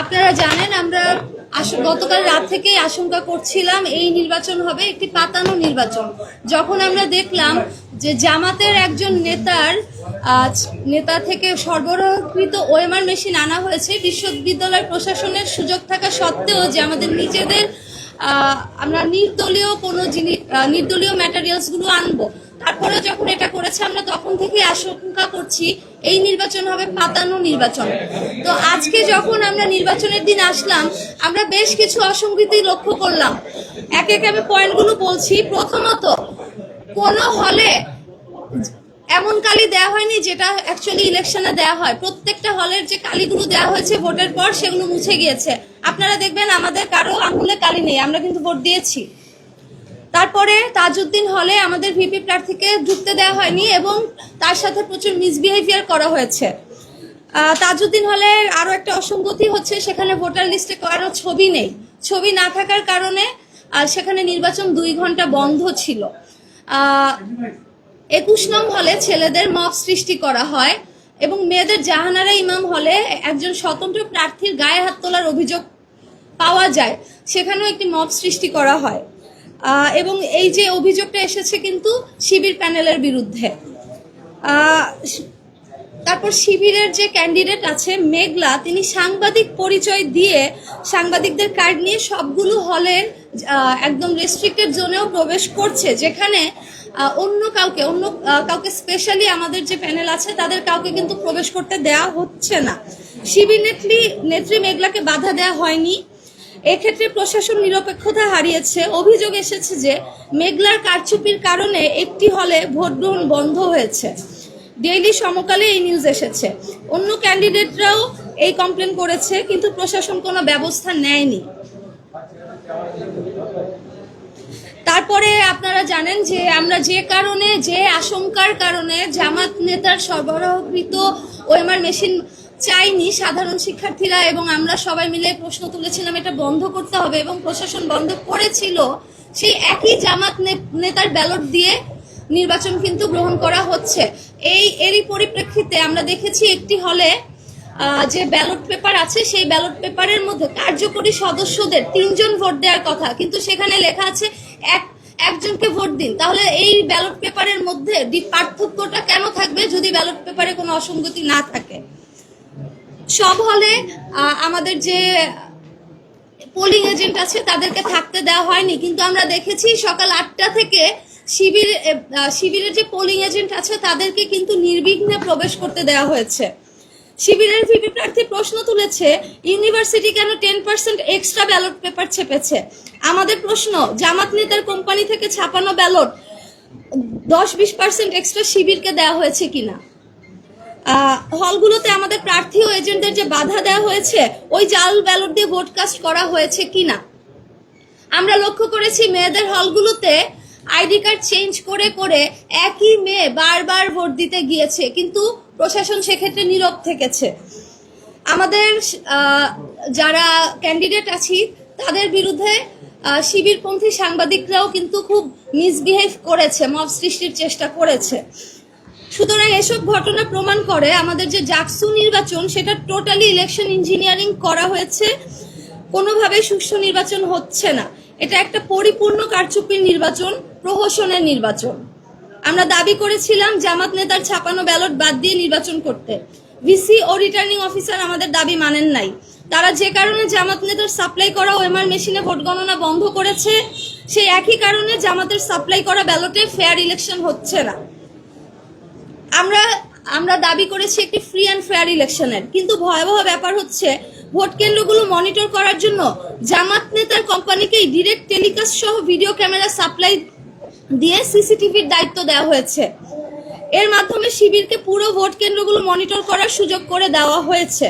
আপনারা জানেন, আমরা গতকাল রাত থেকেই আশঙ্কা করছিলাম এই নির্বাচন হবে একটি পাতানো নির্বাচন। যখন আমরা দেখলাম যে জামাতের একজন নেতার নেতা থেকে সরবরাহকৃত ওএমআর মেশিন আনা হয়েছে, বিশ্ববিদ্যালয় প্রশাসনের সুযোগ থাকা সত্ত্বেও যে আমাদের নিজেদের আমরা নির্দলীয় কোনো জিনিস নির্দলীয় ম্যাটেরিয়ালসগুলো আনব। তারপরে যখন এটা করেছে, আমরা তখন থেকে আশঙ্কা করছি এই নির্বাচন হবে পাতানো নির্বাচন। তো আজকে যখন আমরা নির্বাচনের দিন আসলাম, আমরা বেশ কিছু অসঙ্গতি লক্ষ্য করলাম। এক এক আমি পয়েন্টগুলো বলছি। প্রথমত, কোন হলে এমন কালি দেওয়া হয়নি যেটা অ্যাকচুয়ালি ইলেকশনে দেওয়া হয়। প্রত্যেকটা হলের যে কালিগুলো দেওয়া হয়েছে ভোটের পর, সেগুলো মুছে গিয়েছে। আপনারা দেখবেন আমাদের কারও আঙুলে কালি নেই। আমরা কিন্তু ভোট দিয়েছি। তারপরে তাজউদ্দিন হলে আমাদের ভিপি প্রার্থীকে ঢুকতে দেওয়া হয়নি এবং তার সাথে প্রচুর মিসবিহেভিয়ার করা হয়েছে। তাজউদ্দিন হলে আরও একটা অসঙ্গতি হচ্ছে সেখানে ভোটার লিস্টে কারও ছবি নেই। ছবি না থাকার কারণে আহ, সেখানে নির্বাচন দুই ঘণ্টা বন্ধ ছিল। একুশ নং হলে ছেলেদের মব সৃষ্টি করা হয় এবং মেয়েদের জাহানারা ইমাম হলে একজন স্বতন্ত্র প্রার্থীর গায়ে হাত তোলার অভিযোগ পাওয়া যায়। সেখানেও একটি মব সৃষ্টি করা হয়। এবং এই যে অভিযোগটা এসেছে কিন্তু শিবির প্যানেলের বিরুদ্ধে। তারপর শিবিরের যে ক্যান্ডিডেট আছে, মেঘলা, তিনি সাংবাদিক পরিচয় দিয়ে সাংবাদিকদের কার্ড নিয়ে সবগুলো হলের একদম রেস্ট্রিক্টেড জোনেও প্রবেশ করছে, যেখানে অন্য কাউকে অন্য কাউকে স্পেশালি আমাদের যে প্যানেল আছে, তাদের কাউকে কিন্তু প্রবেশ করতে দেওয়া হচ্ছে না। শিবির নেত্রী নেত্রী মেঘলাকে বাধা দেওয়া হয়নি। এক্ষেত্রে প্রশাসন নিরপেক্ষতা হারিয়েছে। অভিযোগ এসেছে যে মেঘলার কারচুপির কারণে একটি হলে ভোট গ্রহণ বন্ধ হয়েছে। ডেইলি সমকালে এই নিউজ এসেছে। অন্য ক্যান্ডিডেটরাও এই কমপ্লেন করেছে, কিন্তু প্রশাসন কোনো ব্যবস্থা নেয়নি। তারপরে আপনারা জানেন যে আমরা যে কারণে, যে আশঙ্কার কারণে জামাত নেতার সরবরাহকৃত ওএমআর মেশিন চাইনি সাধারণ শিক্ষার্থীরা এবং আমরা সবাই মিলে প্রশ্ন তুলেছিলাম, এটা বন্ধ করতে হবে এবং প্রশাসন বন্ধ করেছিল। সেই একই জামাত নেতার ব্যালট দিয়ে নির্বাচন কিন্তু গ্রহণ করা হচ্ছে। এই, এরই পরিপ্রেক্ষিতে আমরা দেখেছি একটি হলে যে ব্যালট পেপার আছে, সেই ব্যালট পেপারের মধ্যে কার্যকরী সদস্যদের তিনজন ভোট দেওয়ার কথা, কিন্তু সেখানে লেখা আছে এক, একজনকে ভোট দিন। তাহলে এই ব্যালট পেপারের মধ্যে পার্থক্যটা কেন থাকবে যদি ব্যালট পেপারে কোনো অসঙ্গতি না থাকে? সব হলে আমাদের যে পোলিং এজেন্ট আছে তাদেরকে থাকতে দেওয়া হয়নি। কিন্তু আমরা দেখেছি সকাল আটটা থেকে শিবির শিবিরের যে পোলিং এজেন্ট আছে তাদেরকে কিন্তু নির্বিঘ্নে প্রবেশ করতে দেওয়া হয়েছে। শিবিরের ভিপি প্রার্থী প্রশ্ন তুলেছে, ইউনিভার্সিটি কেন ten percent extra ballot paper ছেপেছে? আমাদের প্রশ্ন, জামাত নেতার কোম্পানি থেকে ছাপানো ব্যালট দশ বিশ পার্সেন্ট এক্সট্রা শিবিরকে দেওয়া হয়েছে কিনা? হলগুলোতে আমাদের প্রার্থী ও এজেন্টদের যে বাধা দেওয়া হয়েছে, ওই জাল ব্যালট দিয়ে ভোট কাস্ট করা হয়েছে কিনা? আমরা লক্ষ্য করেছি মেয়েদের হলগুলোতে আইডি কার্ড চেঞ্জ করে করে একই মেয়ে বারবার ভোট দিতে গিয়েছে, কিন্তু প্রশাসন সেক্ষেত্রে নীরব থেকেছে। আমাদের যারা ক্যান্ডিডেট আছি, তাদের বিরুদ্ধে শিবিরপন্থী সাংবাদিকরাও কিন্তু খুব মিসবিহেভ করেছে, মব সৃষ্টির চেষ্টা করেছে। সুতরাং এসব ঘটনা প্রমাণ করে আমাদের যে জাকসু নির্বাচন, সেটা টোটালি ইলেকশন ইঞ্জিনিয়ারিং করা হয়েছে। কোনোভাবে সুষ্ঠু নির্বাচন হচ্ছে না। এটা একটা পরিপূর্ণ কারচুপির নির্বাচন, প্রহসনের নির্বাচন। আমরা দাবি করেছিলাম জামাত নেতার ছাপানো ব্যালট বাদ দিয়ে নির্বাচন করতে। ভিসি ও রিটার্নিং অফিসার আমাদের দাবি মানেন নাই। তারা যে কারণে জামাত নেতার সাপ্লাই করা ওএমআর মেশিনে ভোট গণনা বন্ধ করেছে, সেই একই কারণে জামাতের সাপ্লাই করা ব্যালটে ফেয়ার ইলেকশন হচ্ছে না। আমরা আমরা দাবি করেছি একটি ফ্রি অ্যান্ড ফেয়ার ইলেকশনের কিন্তু ভয়াবহ ব্যাপার হচ্ছে, ভোট কেন্দ্রগুলো মনিটর করার জন্য জামাত নেতার কোম্পানিকেই ডিরেক্ট টেলিকাস্ট সহ ভিডিও ক্যামেরা সাপ্লাই দিয়ে সিসিটিভির দায়িত্ব দেওয়া হয়েছে। এর মাধ্যমে শিবিরকে পুরো ভোট কেন্দ্রগুলো মনিটর করার সুযোগ করে দেওয়া হয়েছে।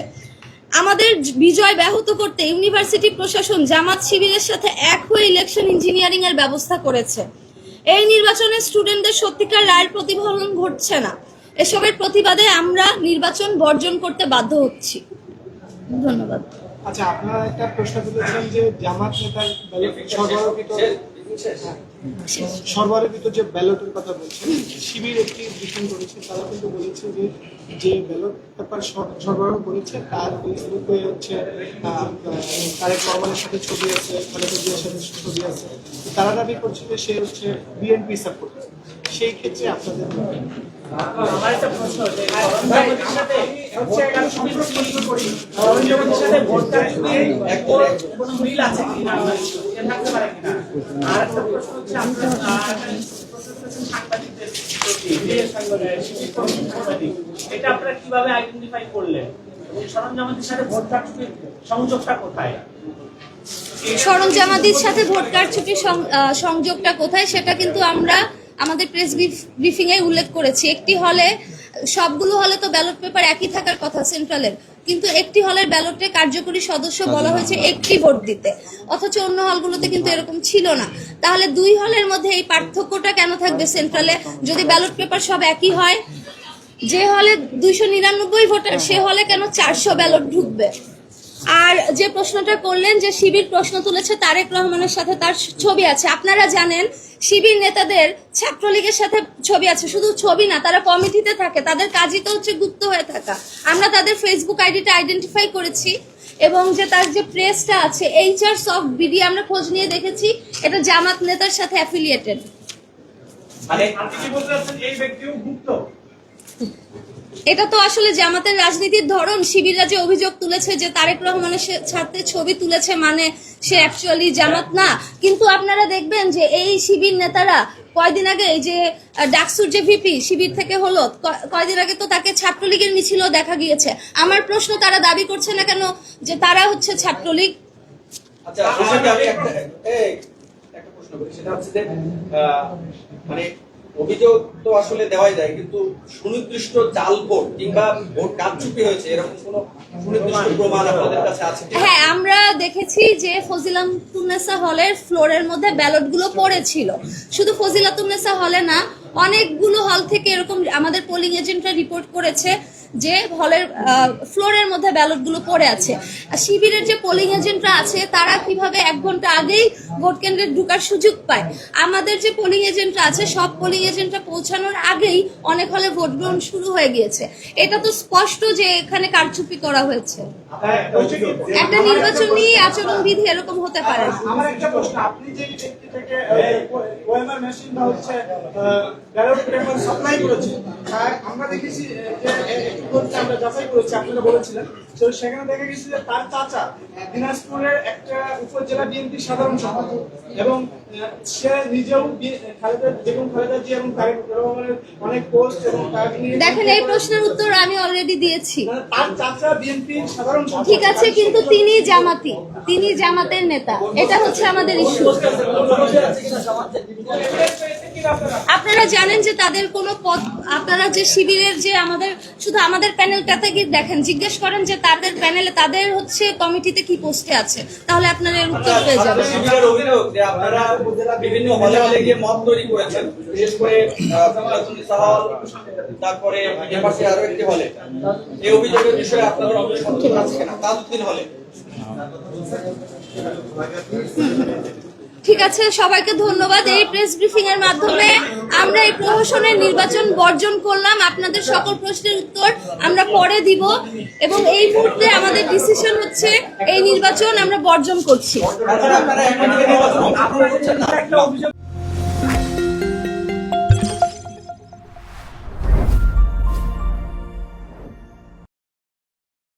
আমাদের বিজয় ব্যাহত করতে ইউনিভার্সিটি প্রশাসন জামাত শিবিরের সাথে এক হয়ে ইলেকশন ইঞ্জিনিয়ারিং এর ব্যবস্থা করেছে। এই নির্বাচনে স্টুডেন্টদের সত্যিকার রায়ের প্রতিফলন ঘটছে না। এসবের প্রতিবাদে আমরা নির্বাচন বর্জন করতে বাধ্য হচ্ছি। ধন্যবাদ। আচ্ছা আপনারা একটা প্রশ্ন তুলেছিলেন যে জামাত নেতার ব্যালট সরবরাহকৃত সর্বহারাকৃত যে ব্যালটের কথা বলছেন, শিবির একটি ব্রিফিং করেছে, তারা কিন্তু বলেছে যে যে ব্যালট পেপার সরবরাহ করেছে, তার ফেসবুকে হচ্ছে তারেক রহমানের সাথে ছবি আছে, খালেদা সাথে ছবি আছে। তারা দাবি করছে যে সে হচ্ছে বিএনপি সাপোর্ট সেই ক্ষেত্রে আপনাদের এটা কীভাবে আইডেন্টিফাই করলেন সাথে সংযোগটা কোথায় সরঞ্জামাদির সাথে ভোট সংযোগটা কোথায় সেটা কিন্তু আমরা আমাদের প্রেস ব্রিফিং এ উল্লেখ করেছি একটি হলে সবগুলো হলে তো ব্যালট পেপার একই থাকার কথা সেন্ট্রালের কিন্তু একটি হলের ব্যালটে কার্যকরী সদস্য বলা হয়েছে একটি ভোট দিতে অথচ অন্য হলগুলোতে কিন্তু এরকম ছিল না। তাহলে দুই হলের মধ্যে এই পার্থক্যটা কেন থাকবে সেন্ট্রালে যদি ব্যালট পেপার সব একই হয় যে হলে দুইশো নিরানব্বই ভোটার সে হলে কেন চারশো ব্যালট ঢুকবে? আর যে প্রশ্নটা করলেন যে শিবির প্রশ্ন তুলেছে তারেক রহমানের সাথে তার ছবি আছে, আপনারা জানেন শিবির নেতাদের ছাত্রলীগের সাথে ছবি আছে, শুধু ছবি না, তারা কমিটিতে থাকে, তাদের কাজই তো হচ্ছে গুপ্ত হয়ে থাকা। আমরা তাদের ফেসবুক আইডিটা আইডেন্টিফাই করেছি এবং যে তার যে প্রেসটা আছে এইচআর সফট বিডি আমরা খোঁজ নিয়ে দেখেছি, এটা জামাত নেতার সাথে অ্যাফিলিয়েটেড আপনি কি বলতে চাচ্ছেন এই ব্যক্তিও গুপ্ত? এটা তো আসলে জামাতের রাজনীতির ধরন। শিবিররা যে অভিযোগ তুলেছে যে তারেক রহমানের সাথে ছবি তুলেছে মানে সে অ্যাকচুয়ালি জামাত না। কিন্তু আপনারা দেখবেন যে এই শিবির নেতারা কয়দিন আগে এই যে ডাকসুর যে ভিপি শিবির থেকে হলো কয়দিন আগে তো তাকে ছাত্রলীগের মিছিলও দেখা গিয়েছে। আমার প্রশ্ন, তারা দাবি করছে না কেন যে তারা হচ্ছে ছাত্রলীগ? আচ্ছা একটা প্রশ্ন সেটা হচ্ছে যে মানে অভিযোগ তো আসলে দেওয়াই যায়, কিন্তু সুনির্দিষ্ট জাল ভোট কিংবা ভোট কারচুপি হয়েছে, এরকম কোনো হ্যাঁ আমরা দেখেছি যে ফজিলাতুন্নেসা হলের ফ্লোরের মধ্যে ব্যালটগুলো পড়েছিল। শুধু ফজিলাতুন্নেসা হলে না, অনেকগুলো হল থেকে এরকম আমাদের পোলিং এজেন্টরা রিপোর্ট করেছে যে হলের ফ্লোরের মধ্যে ব্যালটগুলো পড়ে আছে। শিবিরের যে পোলিং এজেন্টরা আছে, তারা কীভাবে এক ঘণ্টা আগেই ভোট কেন্দ্রে ঢুকার সুযোগ পায়? আমাদের যে পোলিং এজেন্টরা আছে, সব পোলিং এজেন্টরা পৌঁছানোর আগেই অনেক হলে ভোট গ্রহণ শুরু হয়ে গিয়েছে। এটা তো স্পষ্ট যে এখানে কারচুপি করা হয়েছে। একটা নির্বাচনী আচরণ বিধি এরকম হতে পারে। থেকে মেশিন হচ্ছে ব্যালট পেপার সাপ্লাই আমরা দেখেছি যে আমরা যাচাই করেছি আপনারা বলেছিলেন। তো সেখানে দেখা গেছে যে তার চাচা দিনাজপুরের একটা উপজেলা বিএনপির সাধারণ সম্পাদক এবং সে নিজেও খালেদা বেগম খালেদা জি এবং তারেক রহমানের অনেক পোস্ট এবং দেখেন এই প্রশ্নের উত্তর আমি অলরেডি দিয়েছি। মানে তার চাচা বিএনপির সাধারণ সম্পাদক। ঠিক আছে কিন্তু তিনি জামাতি তিনি জামাতের নেতা। এটা হচ্ছে আমাদের ইস্যু আপনারা জানেন যে তাদের কোনো পদ আপনারা যে শিবিরের যে আমাদের শুধু আমাদের প্যানেলটাতে গিয়ে দেখেন জিজ্ঞেস করেন যে তাদের প্যানেলে তাদের হচ্ছে কমিটিতে কি পোস্টে আছে তাহলে আপনারা এর উত্তর পেয়ে যাবেন। শিবিরের অভিযোগ যে আপনারা বিভিন্ন হলে হলে গিয়ে মত তৈরি করেছেন বিশেষ করে তারপরে পাশে আরও একটি হলে। এই অভিযোগের বিষয়ে আপনাদের অবশ্যই আছে কিনা? তাজউদ্দিন হলে। ঠিক আছে, সবাইকে ধন্যবাদ। এই প্রেস ব্রিফিং এর মাধ্যমে আমরা এই প্রহসনের নির্বাচন বর্জন করলাম। আপনাদের সকল প্রশ্নের উত্তর আমরা পরে দিব এবং এই মুহূর্তে আমাদের ডিসিশন হচ্ছে এই নির্বাচন আমরা বর্জন করছি।